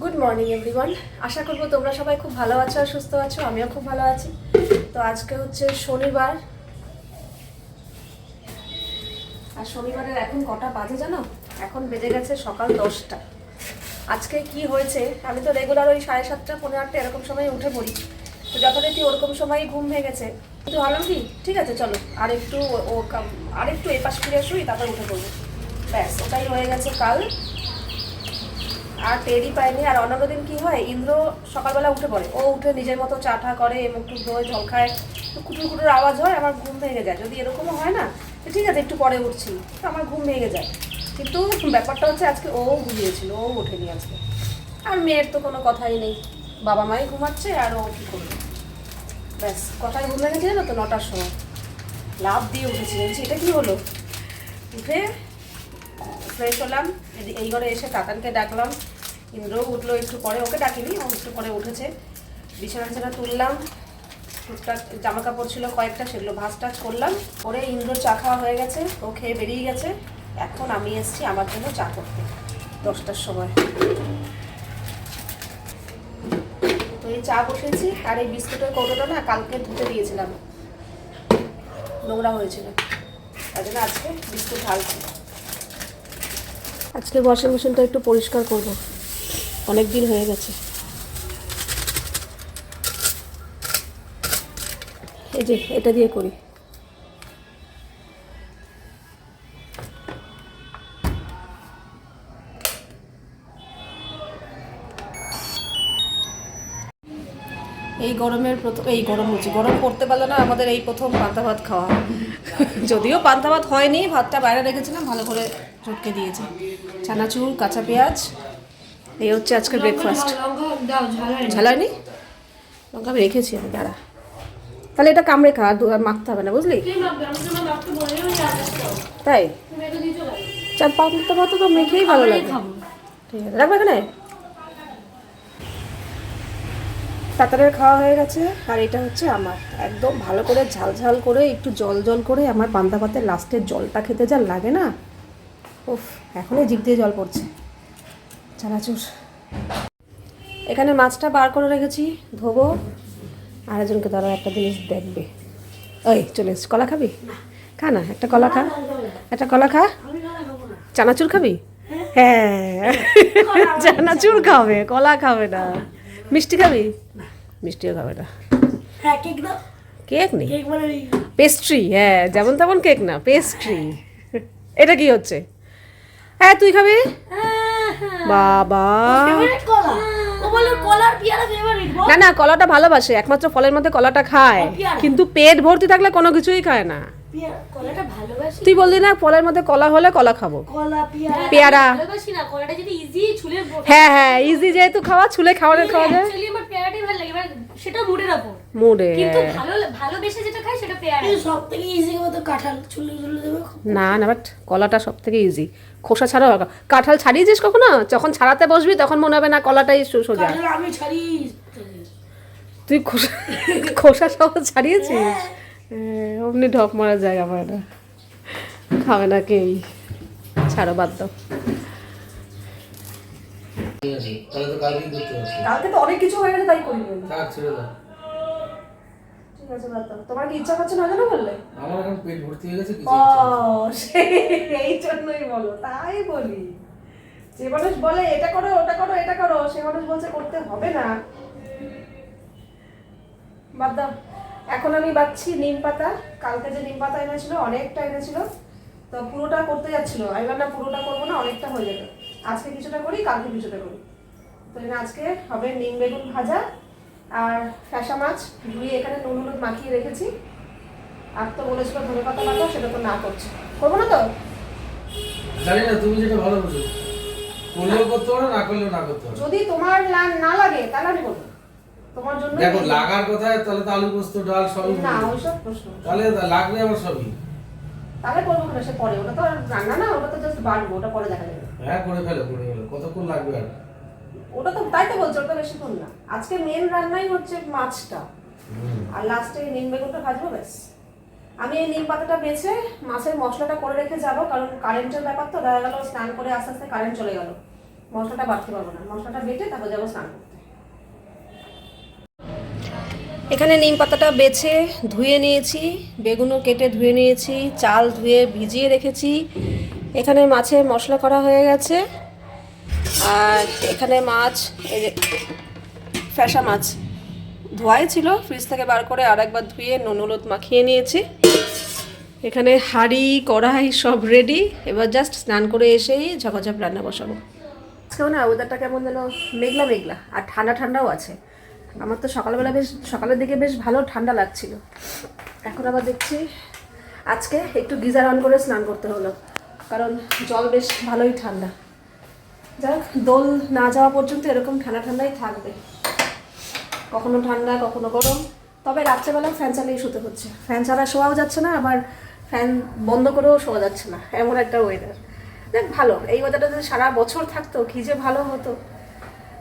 Good morning everyone আশা করব তোমরা সবাই খুব ভালো আছো আর সুস্থ আছো, আমিও খুব ভালো আছি। তো আজকে হচ্ছে শনিবার। আর শনিবারের এখন কটা বাজে জানো? এখন বেজে গেছে সকাল দশটা। আজকে কি হয়েছে? আমি তো রেগুলার ওই সাড়ে সাতটা পনেরো আটটা এরকম সময় উঠে পড়ি। তো যথারীতি ওরকম সময় ঘুম ভেঙেছে, কিন্তু ভাবলাম কি, ঠিক আছে, চলো, আর একটু ও আর একটু এপাশ ফিরে শুই তারপর উঠে পড়ব। ব্যাস, ওটাই হয়ে গেছে কাল। আর টেরই পায়নি। আর অন্যান্য দিন কি হয়? ইন্দ্র সকালবেলা উঠে পড়ে। ও উঠে নিজের মতো চা টা করে টুক ধোয়, জল খায়। কুটুর কুটুর আওয়াজ হয়, আমার ঘুম ভেঙে যায়। যদি এরকমও হয় না ঠিক আছে, একটু পরে উঠছি, তো আমার ঘুম ভেঙে যায়। কিন্তু ব্যাপারটা হচ্ছে, আজকে ও ঘুমিয়েছিল, ও ওঠেনি আজকে। আর মেয়ের তো কোনো কথাই নেই। বাবা মাই ঘুমাচ্ছে, আর ও কী করবে? ব্যাস কটায় ঘুম ভেঙেছে জানো তো, নটার সময়। লাভ দিয়ে উঠেছি। বলছি, এটা কি হলো? উঠে ফ্রেশ হলাম। এই ঘরে এসে কাকানকে ডাকলাম। ইন্দ্রও উঠল একটু পরে, ওকে ডাকিনি, ও একটু পরে উঠেছে। বিছানা টিছানা তুললাম, টুকটাক জামা কাপড় ছিল কয়েকটা, সেগুলো ভাজ টাজ করলাম। পরে ইন্দ্র চা খাওয়া হয়ে গেছে, ও খেয়ে বেরিয়ে গেছে। এখন আমি এসেছি আমার জন্য চা করতে, দশটার সময়। তো এই চা বসেছি, আর এই বিস্কুটের কৌটোটা না কালকে ধুতে দিয়েছিলাম। নোংরা হয়েছিল। তার জন্য আজকে বিস্কুট ঢালছি। আজকে ওয়াশিং মেশিনটা একটু পরিষ্কার করব। অনেক দিন হয়ে গেছে। এই যে, এটা দিয়ে করি। গরমের প্রথম এই গরম হচ্ছে গরম পড়তে পারলে না আমাদের এই প্রথম পান্তা ভাত খাওয়া যদিও পান্তা ভাত হয়নি ভাতটা বাইরে রেখেছিলাম ভালো করে চটকে দিয়েছে। চানাচুর কাঁচা পেঁয়াজ এই হচ্ছে আজকে ব্রেকফাস্ট ঝালানি লঙ্কা আমি রেখেছি আমি দাঁড়া। তাহলে এটা কামড়ে খা আর মাখতে হবে না বুঝলি? তাই? চার পান্তা ভাত তো মেখেই ভালো লাগে। ঠিক আছে রাখবে এখানে? তাতারের খাওয়া হয়ে গেছে আর এটা হচ্ছে আমার। একদম ভালো করে ঝাল ঝাল করে একটু জল জল করে আমার পান্তা ভাতের লাস্টের জলটা খেতে যা লাগে না উফ এখনই জিভ দিয়ে জল পড়ছে। চানাচুর। এখানে মাছটা বার করে রেখেছি ধোবো। আরেকজনকে ধরো একটা জিনিস দেখবে। ওই চলে এসছি। কলা খাবি? খা না একটা কলা খা। একটা কলা খা। চানাচুর খাবি? হ্যাঁ। চানাচুর খাবে কলা খাবে না। মিষ্টি খাবি? মিষ্টিও খাবে না। হ্যাঁ কেক নেই? কেক মানে পেস্ট্রি হ্যাঁ যেমন তেমন কেক না পেস্ট্রি এটা কি হচ্ছে? হ্যাঁ তুই খাবি? বাবা। পেয়ারা ফেভারিট না না কলাটা ভালোবাসে একমাত্র ফলের মধ্যে কলাটা খায়। কিন্তু পেট ভর্তি থাকলে কোনো কিছুই খায় না। কলাটা ভালোবাসি। তুই বললি না ফলের মধ্যে কলা হলে কলা খাব। কলা পেয়ারা। পেয়ারা ভালোবাসি না কলাটা যদি ইজি ছুলে হ্যাঁ হ্যাঁ ইজি যেহেতু খাওয়া ছুলে খাওয়ানোর খাওয়া যায়। অ্যাকচুয়ালি আমার পেয়ারাটাই ভালো লাগে এবার সেটা মুডের উপর মুডে। কিন্তু ভালো ভালোবেসে যেটা খাই সেটা পেয়ারা। এই ইজি মতো কাঁঠাল দেবে? না না বাট কলাটা সব থেকে ইজি খোসা। কাঁঠাল ছাড়িয়েছিস কখনো? যখন ছাড়াতে বসবি তখন মনে হবে না কলাটাই সোজা। আমি ছাড়ি তুই খোসা খোসা সহ ছাড়িয়েছিস? হ্যাঁ, অমনি ঢপ মারা জায়গা পায় না। খাবে না কেই। ছাড়ো বাদ দাও। তো কালকে অনেক কিছু হয়ে গেছে তাই করি ঠিক আছে বাদ দাও। তোমার কি ইচ্ছা করছে না জানো বললে? আমার এখন পেট ভর্তি হয়ে গেছে কিছু ও ইচ্ছা নেই। সেই এই জন্যই বলো তাই বলি। যে মানুষ বলে এটা করো ওটা করো এটা করো সে মানুষ বলছে করতে হবে না। বাদ দাও। এখন আমি বাচ্ছি নিম পাতা। কালকে যে নিম পাতা এনেছিল অনেকটা এনেছিল। তো পুরোটা করতে যাচ্ছিল। আমি না পুরোটা করব না অনেকটা হয়ে যাবে। আজকে কিছুটা করি কালকে কিছুটা করি। তো এখানে আজকে হবে নিম বেগুন ভাজা আর ফ্যাসা মাছ। ধুয়ে এখানে নুন হলুদ মাখিয়ে রেখেছি। আর তো বলেছিল ধনে পাতা বাটা সেটা তো না করছে। করব না তো? জানি না তুমি যেটা ভালো বুঝো। করলেও করতে পারো না করলেও না করতে পারো। যদি তোমার না লাগে তাহলে আমি করব। তোমার জন্য দেখো লাগার কথায় তাহলে তো আলু পোস্ত ডাল সবই না। ওইসব প্রশ্ন তাহলে লাগবে আমার সবই। তাহলে করব কেন সে পরে ওটা তো রান্না না ওটা তো জাস্ট বাড়বো ওটা পরে দেখা যাবে। হ্যাঁ করে ফেলো করে ফেলো কতক্ষণ লাগবে আর? ওটা তো তাই তো বলছো ওটা বেশিক্ষণ না। আজকে মেন রান্নাই হচ্ছে মাছটা। আর লাস্টে নিম বেগুনটা ভাজবো ব্যাস। আমি এই নিম পাতাটা বেছে মাছের মশলাটা করে রেখে যাব কারণ কারেন্টের ব্যাপার তো দেখা গেল স্নান করে আস্তে আস্তে কারেন্ট চলে গেল। মশলাটা বাড়তে পারব না। মশলাটা বেটে তারপর যাব স্নান করতে। এখানে নিম পাতাটা বেছে ধুয়ে নিয়েছি, বেগুনও কেটে ধুয়ে নিয়েছি, চাল ধুয়ে ভিজিয়ে রেখেছি। এখানে মাছের মশলা করা হয়ে গেছে। আর এখানে মাছ, এই যে ফ্যাসা মাছ ধোয়াই ছিল, ফ্রিজ থেকে বার করে আর একবার ধুয়ে নুন, হলুদ মাখিয়ে নিয়েছি। এখানে হাঁড়ি, কড়াই সব রেডি এবার জাস্ট স্নান করে এসেই ঝপাঝপ রান্না বসাবো। আজকেও না ওয়েদারটা কেমন যেন মেঘলা মেঘলা, আর ঠান্ডা, ঠান্ডাও আছে। আমার তো সকালবেলা বেশ, সকালের দিকে বেশ ভালো ঠান্ডা লাগছিল। এখন আবার দেখছি আজকে একটু গিজার অন করে স্নান করতে হলো, কারণ জল বেশ ভালোই ঠান্ডা। যাক দোল না যাওয়া পর্যন্ত এরকম ঠান্ডা ঠান্ডাই থাকবে। কখনো ঠান্ডা, কখনো গরম, তবে রাত্রেবেলা ফ্যান চালিয়ে শুতে হচ্ছে। ফ্যান ছাড়া শোয়াও যাচ্ছে না, আবার ফ্যান বন্ধ করেও শোয়া যাচ্ছে না, এমন একটা ওয়েদার দেখ, ভালো, এই ওয়েদারটা যদি সারা বছর থাকতো, কি যে ভালো হতো।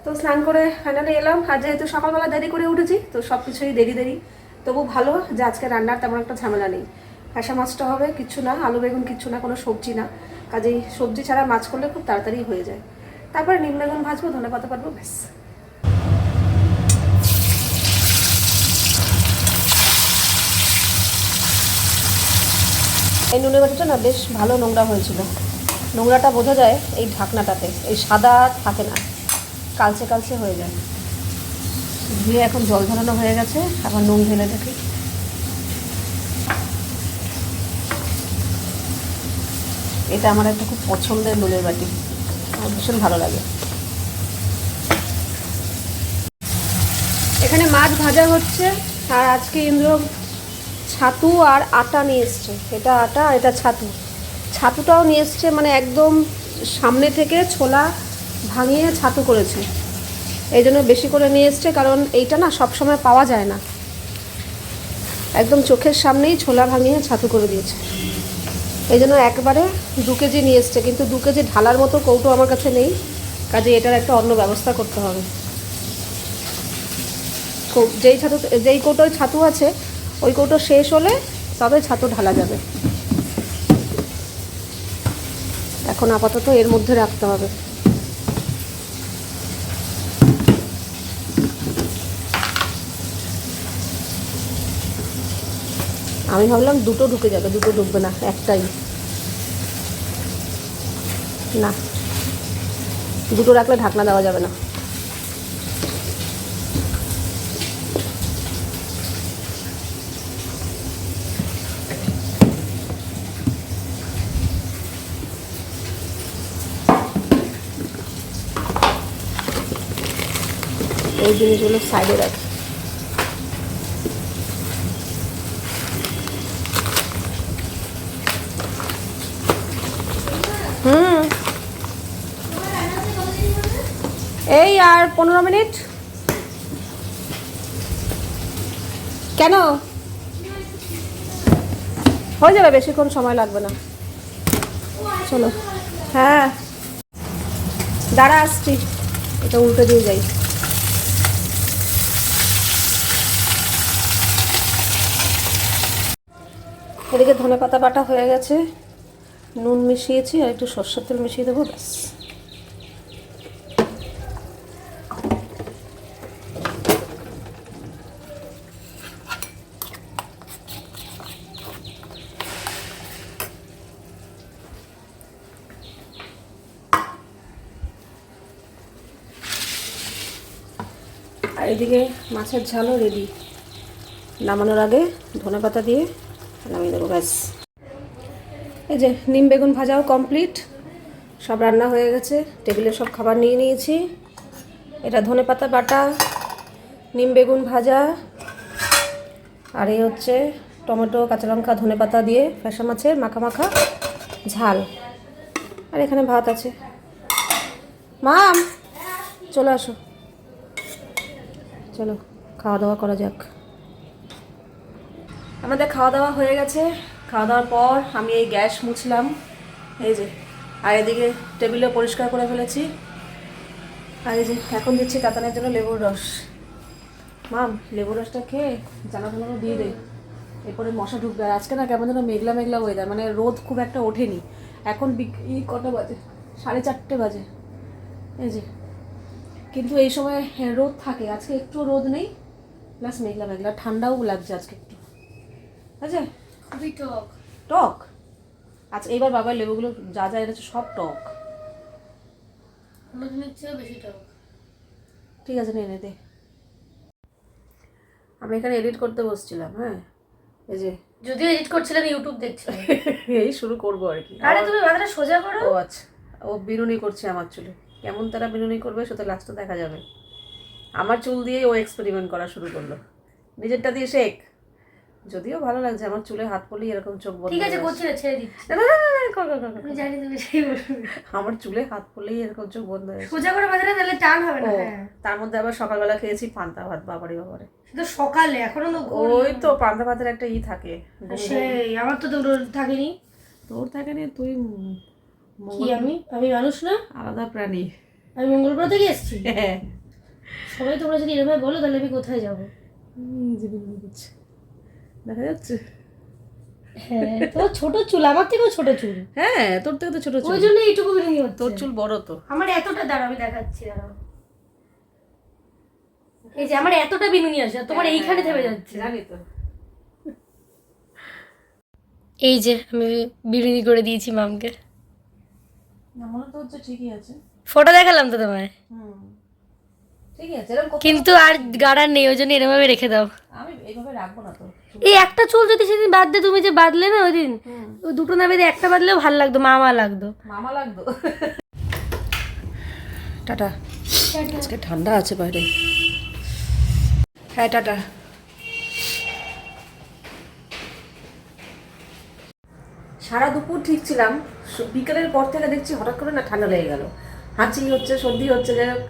তো স্নান করে ফাইনালি এলাম। আর যেহেতু সকালবেলা দেরি করে উঠেছি, তো সব কিছুই দেরি দেরি। তবু ভালো যে আজকে রান্নার তেমন একটা ঝামেলা নেই। ফ্যাসা মাছটা হবে, কিচ্ছু না, আলু বেগুন কিচ্ছু না, কোনো সবজি না। কাজেই সবজি ছাড়া মাছ করলে খুব তাড়াতাড়ি হয়ে যায়। তারপরে নিম বেগুন ভাজবো, ধনে পাতা পারব ব্যাস। এই নুনের বাটিটা না বেশ ভালো নোংরা হয়েছিল। নোংরাটা বোঝা যায় এই ঢাকনাটাতে, এই সাদা থাকে না। কালচে কালচে হয়ে যায়। ধুয়ে এখন জল ঝরানো হয়ে গেছে, আবার নুন ঢেলে দেখি। এটা আমার একটা খুব পছন্দের নুনের বাটি। আমার ভীষণ ভালো লাগে। এখানে মাছ ভাজা হচ্ছে, আর আজকে ইন্দ্র ছাতু আর আটা নিয়ে এসছে। এটা আটা, এটা ছাতু। ছাতুটাও নিয়ে এসছে মানে একদম সামনে থেকে ছোলা ভাঙিয়ে ছাতু করেছে। এই জন্য বেশি করে নিয়ে এসছে কারণ এইটা না সব সময় পাওয়া যায় না। একদম চোখের সামনেই ছোলা ভাঙিয়ে ছাতু করে দিয়েছে। এই জন্য একবারে দু কেজি নিয়ে এসছে, কিন্তু দু কেজি ঢালার মতো কৌটো আমার কাছে নেই। কাজে এটার একটা অন্য ব্যবস্থা করতে হবে। যেই ছাতু, যেই কৌটোয় ছাতু আছে, ওই কৌটো শেষ হলে তবে ছাতু ঢালা যাবে। এখন আপাতত এর মধ্যে রাখতে হবে। আমি ভাবলাম দুটো ঢুকে যাবে, দুটো ঢুকবে না, একটাই। না, দুটো রাখলে ঢাকনা দেওয়া যাবে না। এই জিনিসগুলো সাইডে রাখি। এই আর পনেরো মিনিট। কেন? হয়ে যাবে, বেশিক্ষণ সময় লাগবে না। চলো। হ্যাঁ। দাঁড়া, আসছি। এটা উল্টে দিয়ে যাই। এদিকে ধনে পাতা বাটা হয়ে গেছে। নুন মিশিয়েছি আর একটু সর্ষের তেল মিশিয়ে দেবো, ব্যাস। আর এদিকে মাছের ঝালও রেডি নামানোর আগে ধনে পাতা দিয়ে নামিয়ে দেবো, ব্যাস। এই যে নিম বেগুন ভাজাও কমপ্লিট সব রান্না হয়ে গেছে। টেবিলে সব খাবার নিয়ে নিয়েছি। এটা ধনে পাতা বাটা, নিম বেগুন ভাজা, আর এই হচ্ছে টমেটো, কাঁচা লঙ্কা, ধনে পাতা দিয়ে ফ্যাসা মাছের মাখা মাখা ঝাল। আর এখানে ভাত আছে। মাম চলে আসো। চলো খাওয়া দাওয়া করা যাক। আমাদের খাওয়া দাওয়া হয়ে গেছে। খাওয়া দাওয়ার পর আমি এই গ্যাস মুছলাম। এই যে, আর এদিকে টেবিলে পরিষ্কার করে ফেলেছি। আর এই যে, এখন দিচ্ছি কাতানের জন্য লেবুর রস। মাম, লেবুর রসটা খেয়ে জানা জানানো দিয়ে দে। এরপরে মশা ঢুকবে। আর আজকে না কেমন যেন মেঘলা মেঘলা ওয়েদার মানে রোদ খুব একটা ওঠেনি। এখন বিক- কটা বাজে? সাড়ে চারটে বাজে। এই যে কিন্তু এই সময় হ্যাঁ, রোদ থাকে। আজকে একটু রোদ নেই। প্লাস মেঘলা মেঘলা। ঠান্ডাও লাগছে আজকে একটু। আচ্ছা খুবই টক। টক? আচ্ছা এইবার বাবার লেবুগুলো যা যা এনেছে সব টক। বেশি টক। ঠিক আছে নিয়ে দে। আমি এখানে এডিট করতে বসছিলাম হ্যাঁ? এই যে। যদিও এডিট করছিলাম ইউটিউব দেখছিলাম। এই শুরু করব আর কি। আরে তুমি মাথাটা সোজা করো। ও আচ্ছা। ও বিনুনি করছে আমার চুলে। কেমন তারা বিনুনি করবে সেটা লাস্টে দেখা যাবে। আমার চুল দিয়ে ও এক্সপেরিমেন্ট করা শুরু করল। নিজেরটা দিয়ে শেখ যদিও ভালো লাগছে আমার চুলে হাত পড়লেই এরকম চোখ বন্ধ ঠিক আছে করছি ছেড়ে দিচ্ছি। না, না, না। আমি জানি তুমি সেই আমার চুলে হাত পড়লেই এরকম চোখ বন্ধ হয়ে সোজা করে মাথাটা তাহলে টান হবে না হ্যাঁ। তার মধ্যে আবার সকালবেলা খেয়েছি পান্তা ভাত বাবারে বাবারে। শুধু সকালে এখনও তো ওই তো পান্তা ভাতের একটা ই থাকে সেই আমার তো তোর থাকেনি। তোর থাকেনি তুই কি আমি? আমি মানুষ না। আলাদা প্রাণী। আমি মঙ্গলপুর থেকে এসেছি। হ্যাঁ। সবাই তোমরা যদি এরকম বলো তাহলে আমি কোথায় যাব? দেখা যাচ্ছে। হ্যাঁ তোমার ছোট চুল আমার থেকেও ছোট চুল। হ্যাঁ তোর থেকে তো ছোট চুল। ওই জন্য এইটুকু বিনুনি হচ্ছে তোর চুল বড় তো। আমার এতটা দাঁড়া আমি দেখাচ্ছি দাঁড়াও। এই যে আমার এতটা বিনুনি আছে তোমার এইখানে থেমে যাচ্ছে। জানি তো। এই যে আমি বিনুনি করে দিয়েছি মামকে না মনে তো হচ্ছে ঠিকই আছে ফটো দেখালাম তো তোমায়? হুম। আছে কিন্তু আর গাড়ার নেই ওই জন্য এরমভাবে রেখে দাও। আমি এইভাবে রাখব না তো। এই একটা চুল যদি সেদিন বাদ দিয়ে তুমি যে বাদলে না ওই দিন দুটো না বেঁধে একটা বাদলেও ভালো লাগতো মামা লাগতো। মামা লাগতো। টাটা। আজকে ঠান্ডা আছে বাইরে। হ্যাঁ টাটা। সারা দুপুর ঠিক ছিলাম। বিকেলের পর থেকে দেখছি হঠাৎ করে না ঠান্ডা লেগে গেল। হাঁচি হচ্ছে, সর্দি হচ্ছে, যাই হোক,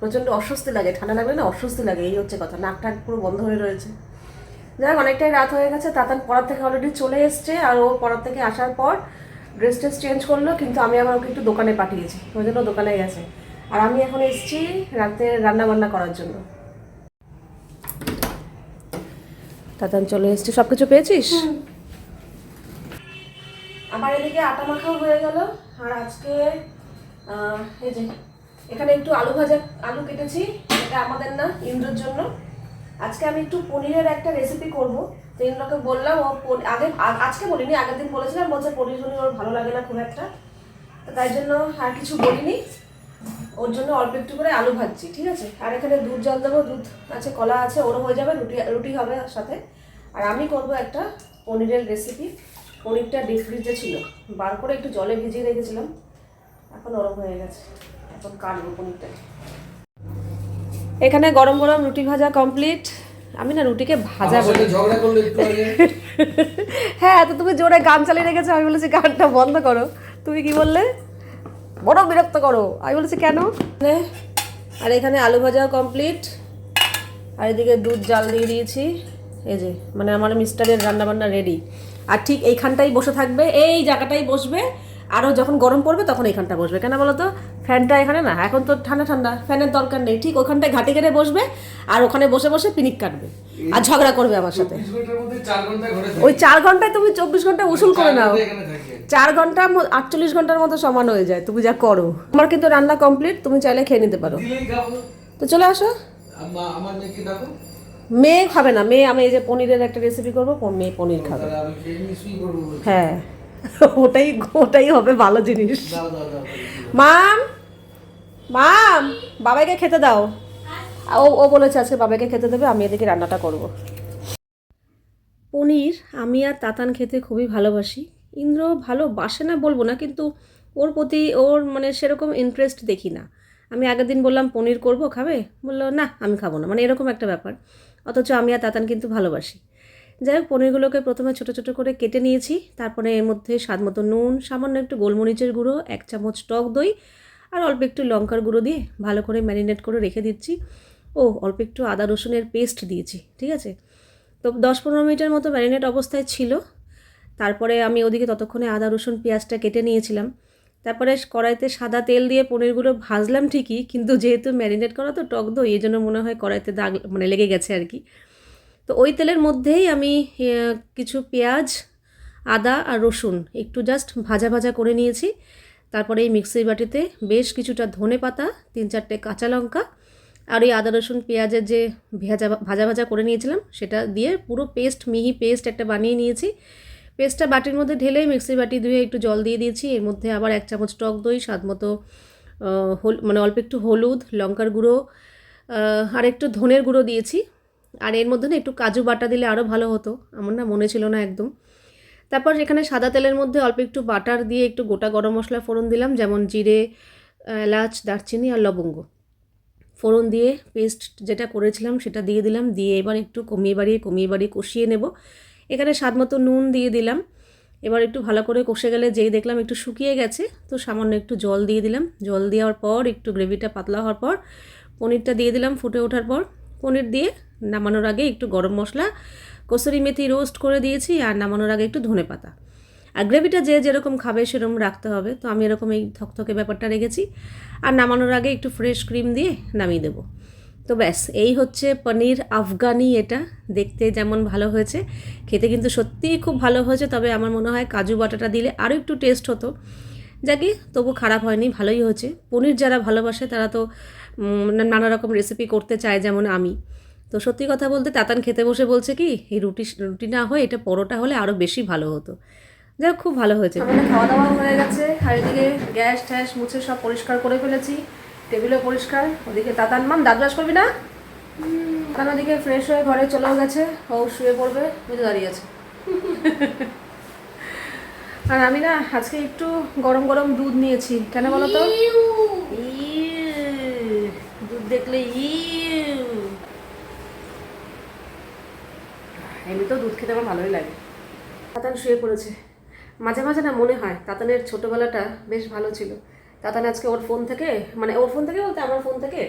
প্রচণ্ড অস্বস্তি লাগে। ঠান্ডা লাগলে না অস্বস্তি লাগে, এই হচ্ছে কথা। নাক টাক পুরো বন্ধ হয়ে রয়েছে। যাই অনেকটাই রাত হয়ে গেছে। তাতান পড়ার থেকে অলরেডি চলে এসছে আর ও পড়ার থেকে আসার পর ড্রেস ট্রেস চেঞ্জ করল, কিন্তু আমি আবার ওকে একটু দোকানে পাঠিয়েছি। ওই জন্য দোকানে গেছে। আর আমি এখন এসেছি রাতে রান্না বান্না করার জন্য। তাতান চলে এসছে। সব কিছু পেয়েছিস আমার এদিকে আটা মাখাও হয়ে গেল। আর আজকে এই যে, এখানে একটু আলু ভাজা, আলু কেটেছি, এটা আমাদের না, ইন্দ্রর জন্য। আজকে আমি একটু পনিরের একটা রেসিপি করব। তো ইন্দ্রকে বললাম, ও আগে আজকে বলিনি, আগের দিন বলেছিলাম, বলছে পনির টনির ওর ভালো লাগে না খুব একটা। তো তাই জন্য আর কিছু বলিনি। ওর জন্য অল্প একটু করে আলু ভাজছি, ঠিক আছে? আর এখানে দুধ জল দেবো, দুধ আছে, কলা আছে, ওরও হয়ে যাবে, রুটি রুটি হবে সাথে। আর আমি করব একটা পনিরের রেসিপি পনিরটা ডিপ ফ্রিজে ছিল। বার করে একটু জলে ভিজিয়ে রেখেছিলাম। এখন নরম হয়ে গেছে। এখন কাটবো পনিরটা। এখানে গরম গরম রুটি ভাজা কমপ্লিট আমি না রুটিকে ভাজা বলি। ঝগড়া করলে একটু আগে। হ্যাঁ তো তুমি জোরে গান চালিয়ে রেখেছো আমি বলেছি গানটা বন্ধ করো। তুমি কি বললে? বড় বিরক্ত করো। আমি বলেছি কেন? আর এখানে আলু ভাজাও কমপ্লিট আর এদিকে দুধ জাল দিয়ে দিয়েছি। এই যে মানে আমার মিস্টারের রান্নাবান্না রেডি আর ঠিক এইখানটাই বসে থাকবে এই জায়গাটাই বসবে। আরও যখন গরম পড়বে তখন এইখানটা বসবে। কেন বলো তো ফ্যানটা এখানে না এখন তো ঠান্ডা ঠান্ডা ফ্যানের দরকার নেই। ঠিক ওখানটায় ঘাটে কেটে বসবে আর ওখানে বসে বসে পিনিক কাটবে আর ঝগড়া করবে আমার সাথে। ওই চার ঘন্টায় তুমি চব্বিশ ঘণ্টা উসুল করে নাও। চার ঘণ্টা আটচল্লিশ ঘণ্টার মতো সমান হয়ে যায় তুমি যা করো। আমার কিন্তু রান্না কমপ্লিট তুমি চাইলে খেয়ে নিতে পারো। তো চলে আসো। আমার মেয়েকে ডাকো। মেয়ে খাবে না মেয়ে আমি এই যে পনিরের একটা রেসিপি করব মেয়ে পনির খাবে। হ্যাঁ ওটাই ওটাই হবে ভালো জিনিস। মাম মাম বাবাকে খেতে দাও। ও ও বলেছে আজকে বাবাকে খেতে দেবে আমি এদিকে রান্নাটা করব। পনির আমি আর তাতান খেতে খুবই ভালোবাসি। ইন্দ্র ভালোবাসে না বলব না কিন্তু ওর প্রতি ওর মানে সেরকম ইন্টারেস্ট দেখি না। আমি আগের দিন বললাম পনির করব খাবে? বলল না আমি খাব না। মানে এরকম একটা ব্যাপার। অথচ আমি আর তাতান কিন্তু ভালোবাসি। যাই হোক, পনিরগুলোকে প্রথমে ছোট ছোট করে কেটে নিয়েছি। তারপরে এর মধ্যে স্বাদ মতো নুন, সামান্য একটু গোলমরিচের গুঁড়ো, এক চামচ টক দই আর অল্প একটু লঙ্কার গুঁড়ো দিয়ে ভালো করে ম্যারিনেট করে রেখে দিচ্ছি। ও অল্প একটু আদা রসুনের পেস্ট দিয়েছি, ঠিক আছে? তো দশ পনেরো মিনিটের মতো ম্যারিনেট অবস্থায় ছিল। তারপরে আমি ওদিকে ততক্ষণে আদা রসুন পেঁয়াজটা কেটে নিয়েছিলাম। তারপরে কড়াইতে সাদা তেল দিয়ে পনিরগুলো ভাজলাম ঠিকই, কিন্তু যেহেতু ম্যারিনেট করা তো টক দই এই জন্য মনে হয় কড়াইতে দাগ মানে লেগে গেছে আর কি। তো ওই তেলের মধ্যেই আমি কিছু পেঁয়াজ, আদা আর রসুন একটু জাস্ট ভাজা ভাজা করে নিয়েছি। তারপরে এই মিক্সির বাটিতে বেশ কিছুটা ধনে পাতা, তিন চারটে কাঁচা লঙ্কা আর ওই আদা, রসুন, পেঁয়াজের যে ভেজা, ভাজা ভাজা করে নিয়েছিলাম, সেটা দিয়ে পুরো পেস্ট মিহি পেস্ট একটা বানিয়ে নিয়েছি। পেস্টটা বাটির মধ্যে ঢেলে মিক্সির বাটি ধুয়ে একটু জল দিয়ে দিয়েছি। এর মধ্যে আবার এক চামচ টক দই, স্বাদ মতো হল মানে অল্প একটু হলুদ, লঙ্কার গুঁড়ো আর একটু ধনের গুঁড়ো দিয়েছি। আর এর মধ্যে না একটু কাজু বাটা দিলে আরও ভালো হতো। আমার না মনে ছিল না একদম। তারপর এখানে সাদা তেলের মধ্যে অল্প একটু বাটার দিয়ে একটু গোটা গরম মশলা ফোড়ন দিলাম, যেমন জিরে এলাচ, দারচিনি আর লবঙ্গ। ফোড়ন দিয়ে পেস্ট যেটা করেছিলাম সেটা দিয়ে দিলাম, দিয়ে এবার একটু কমিয়ে বাড়িয়ে কমিয়ে বাড়িয়ে কষিয়ে নেব। এখানে স্বাদ মতো নুন দিয়ে দিলাম। এবার একটু ভালো করে কষে গেলে যেই দেখলাম একটু শুকিয়ে গেছে, তো সামান্য একটু জল দিয়ে দিলাম। জল দেওয়ার পর, একটু গ্রেভিটা পাতলা হওয়ার পর, পনিরটা দিয়ে দিলাম ফুটে ওঠার পর। পনির দিয়ে নামানোর আগে একটু গরম মশলা, কসুরি মেথি রোস্ট করে দিয়েছি আর নামানোর আগে একটু ধনে পাতা। আর গ্রেভিটা যে যেরকম খাবে সেরকম রাখতে হবে, তো আমি এরকম এই থকথকে ব্যাপারটা রেখেছি। আর নামানোর আগে একটু ফ্রেশ ক্রিম দিয়ে নামিয়ে দেবো। তো ব্যাস এই হচ্ছে পনির আফগানি এটা। দেখতে যেমন ভালো হয়েছে খেতে কিন্তু সত্যিই খুব ভালো হয়েছে তবে আমার মনে হয় কাজু বাটাটা দিলে আরও একটু টেস্ট হতো। যাকে তবু খারাপ হয়নি ভালোই হয়েছে। পনির যারা ভালোবাসে তারা তো নানা রকম রেসিপি করতে চায় যেমন আমি। তো সত্যি কথা বলতে তাতান খেতে বসে বলছে কি এই রুটি রুটি না হয়ে এটা পরোটা হলে আরও বেশি ভালো হতো। যাই হোক, খুব ভালো হয়েছে। খাওয়া দাওয়া হয়ে গেছে আর এদিকে গ্যাস ট্যাস মুছে সব পরিষ্কার করে ফেলেছি। টেবিলও পরিষ্কার, ওদিকে তাতান মাম, দাঁত ব্রাশ করবি না? কারণ ওদিকে ফ্রেশ হয়ে ঘরে চলেও গেছে, ও শুয়ে পড়বে বুঝে দাঁড়িয়ে আছে। আর আমি না আজকে একটু গরম গরম দুধ নিয়েছি, কেন বলো তো? দুধ দেখলে এমনিতেও দুধ খেতে আমার ভালোই লাগে। তাতান শুয়ে পড়েছে। মাঝে মাঝে না মনে হয়, তাতানের ছোটোবেলাটা বেশ ভালো ছিল। তাতান আজকে ওর ফোন থেকে মানে ওর ফোন থেকে বলতে আমার ফোন থেকে,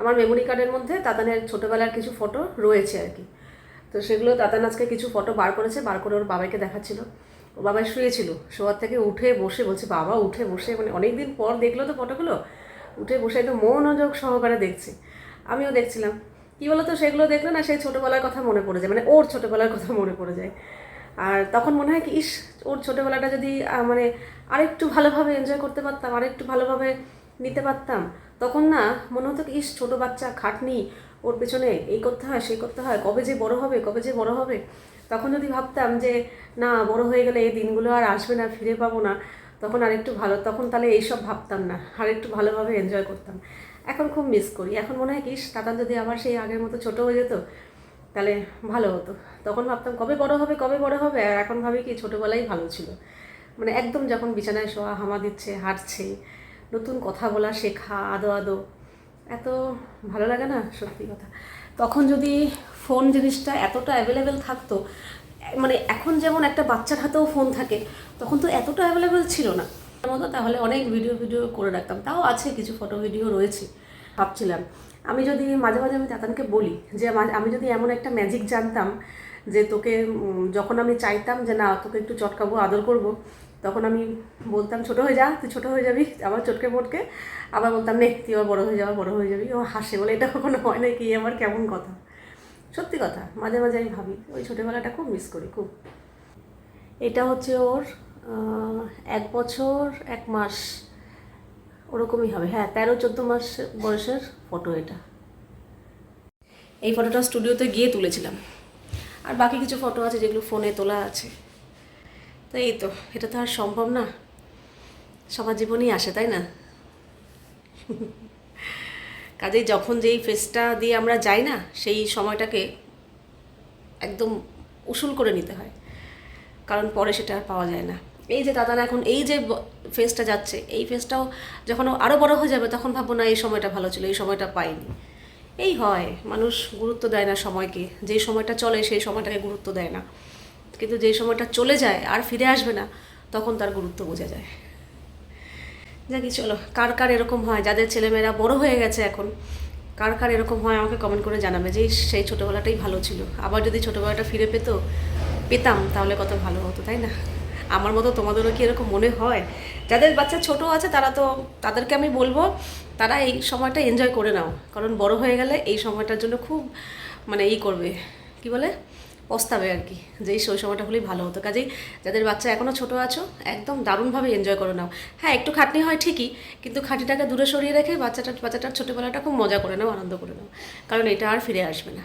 আমার মেমোরি কার্ডের মধ্যে তাতানের ছোটোবেলার কিছু ফটো রয়েছে আর কি। তো সেগুলো তাতান আজকে কিছু ফটো বার করেছে, বার করে ওর বাবাকে দেখাচ্ছিল। ও বাবা শুয়েছিল, শোয়ার থেকে উঠে বসে বলছে, বাবা, উঠে বসে। মানে অনেক দিন পর দেখল তো ফটোগুলো উঠে বসে একদম মনোযোগ সহকারে দেখছে। আমিও দেখছিলাম। কী বলতো, সেগুলো দেখলে না সেই ছোটোবেলার কথা মনে পড়ে যায় মানে ওর ছোটোবেলার কথা মনে পড়ে যায়। আর তখন মনে হয় কি, ইস, ওর ছোটোবেলাটা যদি মানে আরেকটু ভালোভাবে এনজয় করতে পারতাম, আরেকটু ভালোভাবে নিতে পারতাম, তখন না মনে হতো কি, ইস, ছোটো বাচ্চা, খাটনি, ওর পেছনে এই করতে হয়, সেই করতে হয়, কবে যে বড় হবে, কবে যে বড় হবে। তখন যদি ভাবতাম যে, না, বড় হয়ে গেলে এই দিনগুলো আর আসবে না, ফিরে পাবো না, তখন আরেকটু ভালো, তখন তাহলে এইসব ভাবতাম না আর একটু ভালোভাবে এনজয় করতাম। এখন খুব মিস করি, এখন মনে হয় কি তাতা যদি আবার সেই আগের মতো ছোটো হয়ে যেত তাহলে ভালো হতো। তখন ভাবতাম, কবে বড় হবে, কবে বড় হবে? আর এখন ভাবি কি ছোটোবেলাই ভালো ছিল। মানে একদম যখন বিছানায় শোয়া, হামা দিচ্ছে, হাঁটছে, নতুন কথা বলা শেখা, আদো আদো, এত ভালো লাগে না? সত্যি কথা। তখন যদি ফোন জিনিসটা এতটা অ্যাভেলেবেল থাকতো মানে এখন যেমন একটা বাচ্চার হাতেও ফোন থাকে, তখন তো এতটা অ্যাভেলেবেল ছিল না। মতো তাহলে অনেক ভিডিও ভিডিও করে রাখতাম। তাও আছে, কিছু ফটো ভিডিও রয়েছে। ভাবছিলাম আমি যদি মাঝে মাঝে আমি তাতানকে বলি যে আমি যদি এমন একটা ম্যাজিক জানতাম যে তোকে যখন আমি চাইতাম যে না, তোকে একটু চটকাবো, আদর করব, তখন আমি বলতাম, ছোট হয়ে যা, তুই ছোট হয়ে যাবি আবার চটকে মোটকে আবার বলতাম, নে, তুই আবার বড় হয়ে যাওয়া বড় হয়ে যাবি। ও হাসে, বলে, এটা কখনো হয় না কি আমার কেমন কথা? সত্যি কথা, মাঝে মাঝে আমি ভাবি, ওই ছোটোবেলাটা খুব মিস করি, খুব। এটা হচ্ছে ওর এক বছর, এক মাস ওরকমই হবে। হ্যাঁ তেরো, চোদ্দ মাস বয়সের ফটো এটা। এই ফটোটা স্টুডিওতে গিয়ে তুলেছিলাম। আর বাকি কিছু ফটো আছে যেগুলো ফোনে তোলা আছে। তো এই তো, এটা তো আর সম্ভব না। সবার জীবনেই আসে, তাই না? কাজেই যখন যেই ফেসটা দিয়ে আমরা যাই না, সেই সময়টাকে একদম উসুল করে নিতে হয়। কারণ পরে সেটা আর পাওয়া যায় না। এই যে দাদারা এখন এই যে ফেসটা যাচ্ছে, এই ফেসটাও যখন আরও বড় হয়ে যাবে, তখন ভাববো না, এই সময়টা ভালো ছিল, এই সময়টা পাইনি। এই হয়, মানুষ গুরুত্ব দেয় না সময়কে, যেই সময়টা চলে সেই সময়টাকে গুরুত্ব দেয় না। কিন্তু যেই সময়টা চলে যায়, আর ফিরে আসবে না, তখন তার গুরুত্ব বোঝা যায়। যাকি, চলো, কার কার এরকম হয়, যাদের ছেলেমেয়েরা বড় হয়ে গেছে এখন, কার কার এরকম হয় আমাকে কমেন্ট করে জানাবে যে সেই ছোটোবেলাটাই ভালো ছিল। আবার যদি ছোটোবেলাটা ফিরে পেত, পেতাম, তাহলে কত ভালো হতো, তাই না? আমার মতো তোমাদেরও কি এরকম মনে হয়? যাদের বাচ্চা ছোট আছে, তারা তো তাদেরকে আমি বলব, তারা এই সময়টা এনজয় করে নাও। কারণ বড় হয়ে গেলে এই সময়টার জন্য খুব মানে ই করবে, কি বলে? পস্তাবে আর কি, যে এই সময়টা হলেই ভালো হতো। কাজেই যাদের বাচ্চা এখনও ছোটো আছো, একদম দারুণভাবে এনজয় করে নাও। হ্যাঁ একটু খাটনি হয় ঠিকই, কিন্তু খাটনিটাকে দূরে সরিয়ে রেখে বাচ্চাটা, বাচ্চাটার ছোটোবেলাটা খুব মজা করে নাও, আনন্দ করে নাও। কারণ এটা আর ফিরে আসবে না।